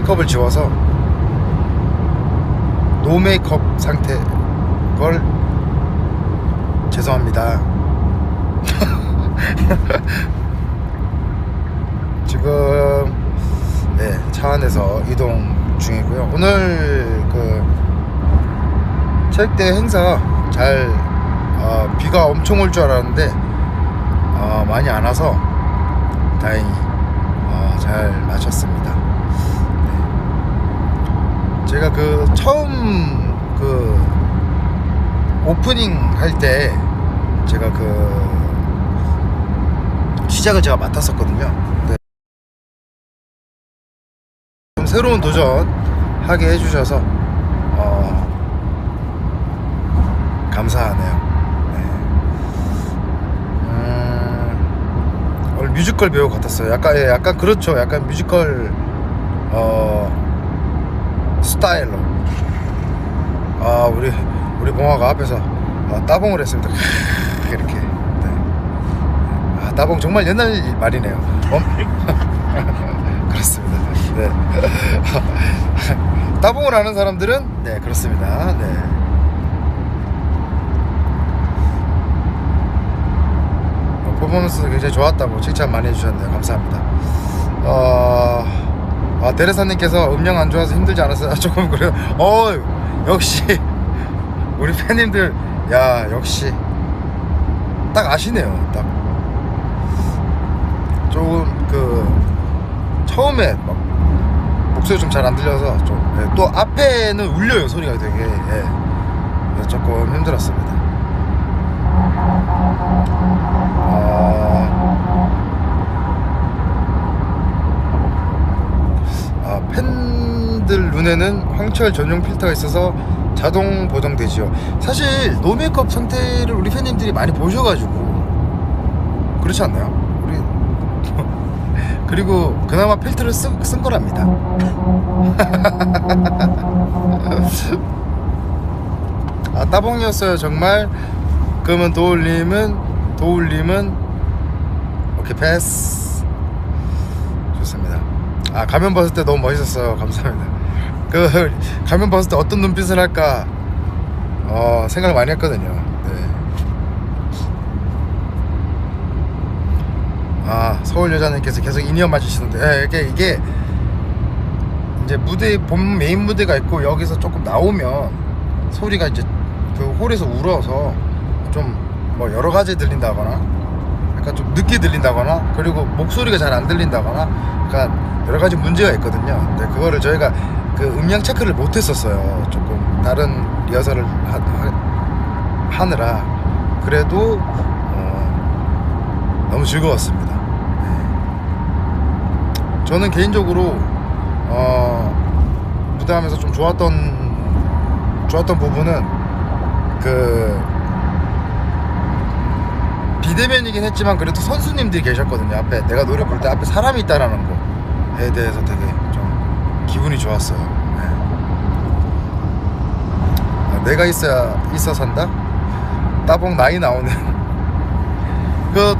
메이크업을 지워서 노 메이크업 상태 걸 죄송합니다. 지금 네, 차 안에서 이동 중이고요. 오늘 그 체육대 행사 잘 어, 비가 엄청 올 줄 알았는데 어, 많이 안 와서 다행히 어, 잘 마쳤습니다. 네. 제가 그 처음 그 오프닝 할 때 제가 그 시작을 제가 맡았었거든요. 네. 좀 새로운 도전 하게 해주셔서 어, 감사하네요. 네. 음, 뮤지컬 배우 같았어요. 약간 예, 약간 그렇죠. 약간 뮤지컬 어, 스타일로. 아 우리 우리 봉화가 앞에서 어, 따봉을 했습니다. 이렇게. 네. 아 따봉 정말 옛날 말이네요. 엄... 그렇습니다. 네. 따봉을 하는 사람들은 네 그렇습니다. 네. 어, 퍼포먼스 굉장히 좋았다고 칭찬 많이 해주셨네요. 감사합니다. 어, 아, 대레사님께서 음량 안 좋아서 힘들지 않았어요? 조금 그래요. 어, 역시 우리 팬님들, 야, 역시 딱 아시네요. 딱 조금 그 처음에 막 목소리 좀 잘 안 들려서 좀또 앞에는 울려요 소리가 되게 예. 조금 힘들었습니다. 아, 아, 팬들 눈에는 황철 전용 필터가 있어서 자동 보정되지요. 사실 노 메이크업 상태를 우리 팬님들이 많이 보셔가지고 그렇지 않나요? 우리 그리고 그나마 필터를 쓴, 쓴 거랍니다. 아 따봉이었어요 정말. 그러면 도울님은 도울님은 오케이 패스. 좋습니다. 아 가면 벗을 때 너무 멋있었어요. 감사합니다. 그 가면 벗을 때 어떤 눈빛을 할까 어 생각 많이 했거든요. 네. 아 서울 여자님께서 계속 인이어 맞으시는데 예, 이게 이게 이제 무대 본 메인 무대가 있고 여기서 조금 나오면 소리가 이제 그 홀에서 울어서 좀 뭐 여러 가지 들린다거나 약간 좀 늦게 들린다거나 그리고 목소리가 잘 안 들린다거나 약간 여러 가지 문제가 있거든요. 근데 그거를 저희가 그 음량 체크를 못 했었어요. 조금 다른 리허설을 하, 하, 하 느라 그래도 어, 너무 즐거웠습니다. 네. 저는 개인적으로 어, 무대하면서 좀 좋았던 좋았던 부분은 그 비대면이긴 했지만 그래도 선수님들이 계셨거든요 앞에 내가 노래 부를 때 앞에 사람이 있다라는 거에 대해서 되게 좀 기분이 좋았어요. 네. 아, 내가 있어야 있어 산다? 따봉 나이 나오는. 그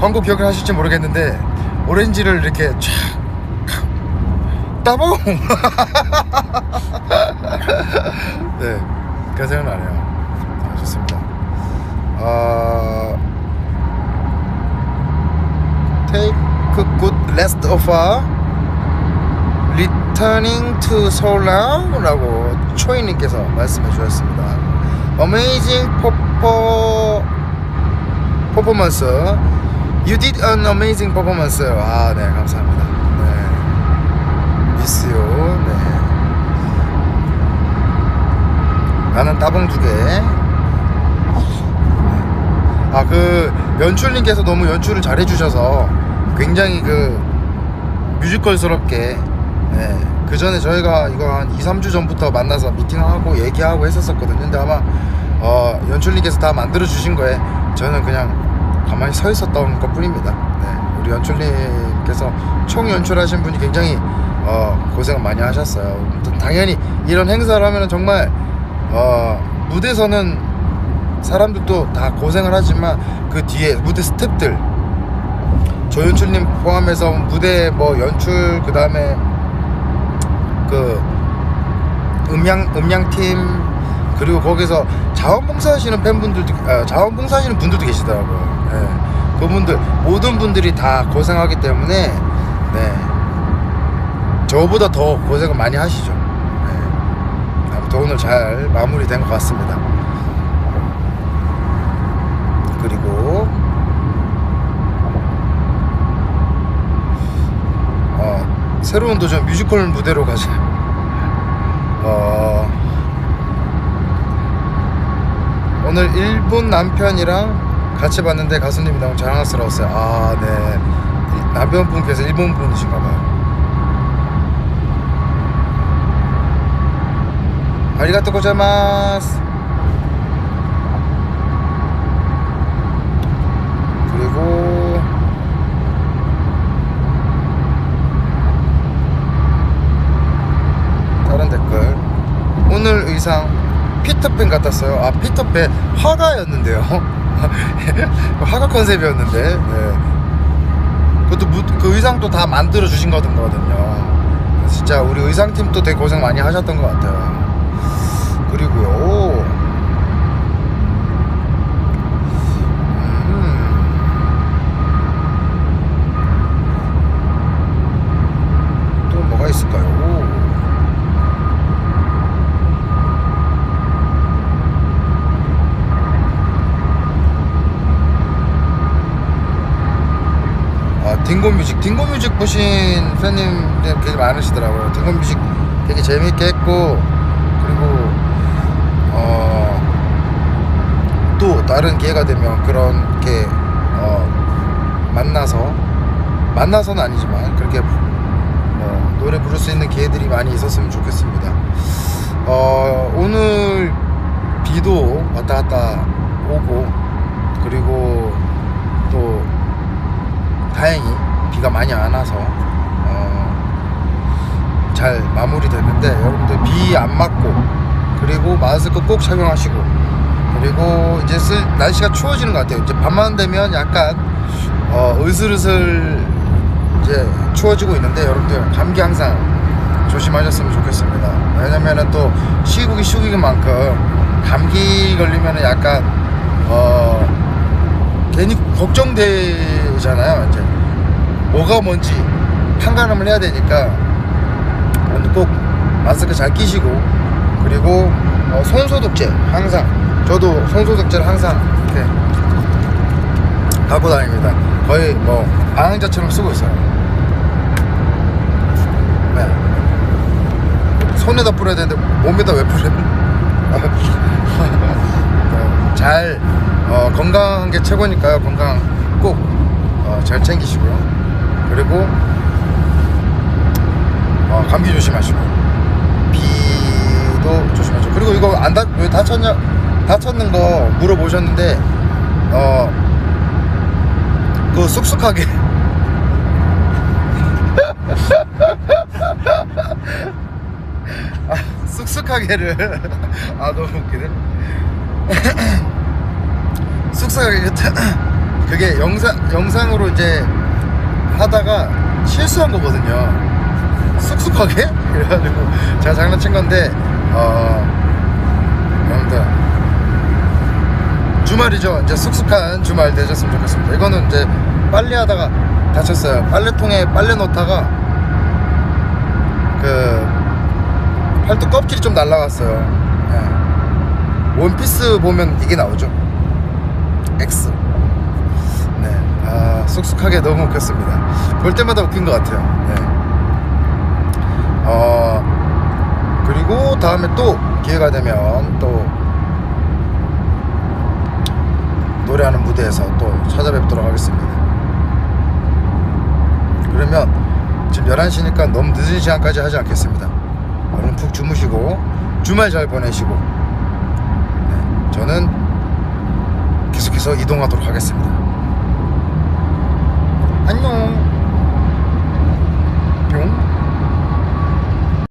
광고 기억을 하실지 모르겠는데 오렌지를 이렇게 촥 따봉! 네. 그런 생각나네요. 아, 좋습니다. 아 take good rest of a returning to Seoul 라고 초이님께서 말씀해 주셨습니다. Amazing 퍼포 퍼포먼스. You did an amazing performance. 아, 네, 감사합니다. 네. 미스 유. 네. 나는 따봉 두 개. 아, 그 연출님께서 너무 연출을 잘 해주셔서 굉장히 그 뮤지컬스럽게 네, 그 전에 저희가 이거 한 2, 3주 전부터 만나서 미팅하고 얘기하고 했었었거든요. 근데 아마 어, 연출님께서 다 만들어 주신 거에 저는 그냥 가만히 서 있었던 것 뿐입니다. 네, 우리 연출님께서 총 연출하신 분이 굉장히 어, 고생 많이 하셨어요. 당연히 이런 행사를 하면 정말 어, 무대에서는 사람들도 다 고생을 하지만 그 뒤에 무대 스탭들 조연출님 포함해서 무대 뭐 연출 그 다음에 그 음량 음량팀 그리고 거기서 자원봉사하시는 팬분들도 아, 자원봉사하시는 분들도 계시더라고요. 예. 그분들 모든 분들이 다 고생하기 때문에 네. 저보다 더 고생을 많이 하시죠. 네. 아무튼 오늘 잘 마무리된 것 같습니다. 그리고 어, 새로운 도전 뮤지컬 무대로 가자. 어, 오늘 일본 남편이랑 같이 봤는데 가수님이 너무 자랑스러웠어요. 아, 네. 이 남편분께서 일본 분이신가 봐요. 아리가또 고자마스. 그리고 다른 댓글 오늘 의상 피터팬 같았어요. 아 피터팬 화가였는데요. 화가 컨셉이었는데 네. 그것도 무, 그 의상도 다 만들어 주신 거거든요. 진짜 우리 의상팀도 되게 고생 많이 하셨던 것 같아요. 그리고요 음. 또 뭐가 있을까요? 아, 딩고뮤직. 딩고뮤직 보신 팬님들 되게 많으시더라고요. 딩고뮤직 되게 재밌게 했고, 그리고, 어, 또 다른 기회가 되면 그렇게, 어, 만나서, 만나서는 아니지만, 그렇게, 어, 노래 부를 수 있는 기회들이 많이 있었으면 좋겠습니다. 어, 오늘 비도 왔다 갔다 오고, 그리고 또, 다행히 비가 많이 안 와서 어, 잘 마무리됐는데 여러분들 비 안 맞고 그리고 마스크 꼭 착용하시고 그리고 이제 슬, 날씨가 추워지는 것 같아요. 이제 밤만 되면 약간 어, 으슬으슬 이제 추워지고 있는데 여러분들 감기 항상 조심하셨으면 좋겠습니다. 왜냐면은 또 시국이 시국인 만큼 감기 걸리면은 약간 어 괜히 걱정되잖아요. 이제 뭐가 뭔지 판가름을 해야 되니까 꼭 마스크 잘 끼시고 그리고 어, 손소독제 항상 저도 손소독제를 항상 이렇게 갖고 다닙니다. 거의 뭐 방향제처럼 쓰고 있어요. 네. 손에다 뿌려야 되는데 몸에다 왜 뿌려? 네, 잘 어, 건강한 게 최고니까요. 건강 꼭잘 챙기시고요. 그리고 어, 감기 조심하시고. 비도 조심하시고. 그리고 이거 안 다, 왜 다쳤냐 다쳤는 거 물어보셨는데 어 그거 쑥쑥하게. 아, 쑥쑥하게를. 아 너무 웃기네 쑥쑥하게 그게 영상 영상으로 이제 하다가 실수한 거거든요. 쑥쑥하게 그래가지고 제가 장난친 건데 어 여러분들 주말이죠. 이제 쑥쑥한 주말 되셨으면 좋겠습니다. 이거는 이제 빨래 하다가 다쳤어요. 빨래통에 빨래 넣다가 그 팔뚝 껍질이 좀 날라갔어요. 예. 원피스 보면 이게 나오죠. X. 네, 아, 쑥쑥하게 너무 웃겼습니다. 볼 때마다 웃긴 것 같아요. 네. 어, 그리고 다음에 또 기회가 되면 또 노래하는 무대에서 또 찾아뵙도록 하겠습니다. 그러면 지금 11시니까 너무 늦은 시간까지 하지 않겠습니다. 얼른 푹 주무시고 주말 잘 보내시고 네, 저는 계속해서 이동하도록 하겠습니다. 안녕.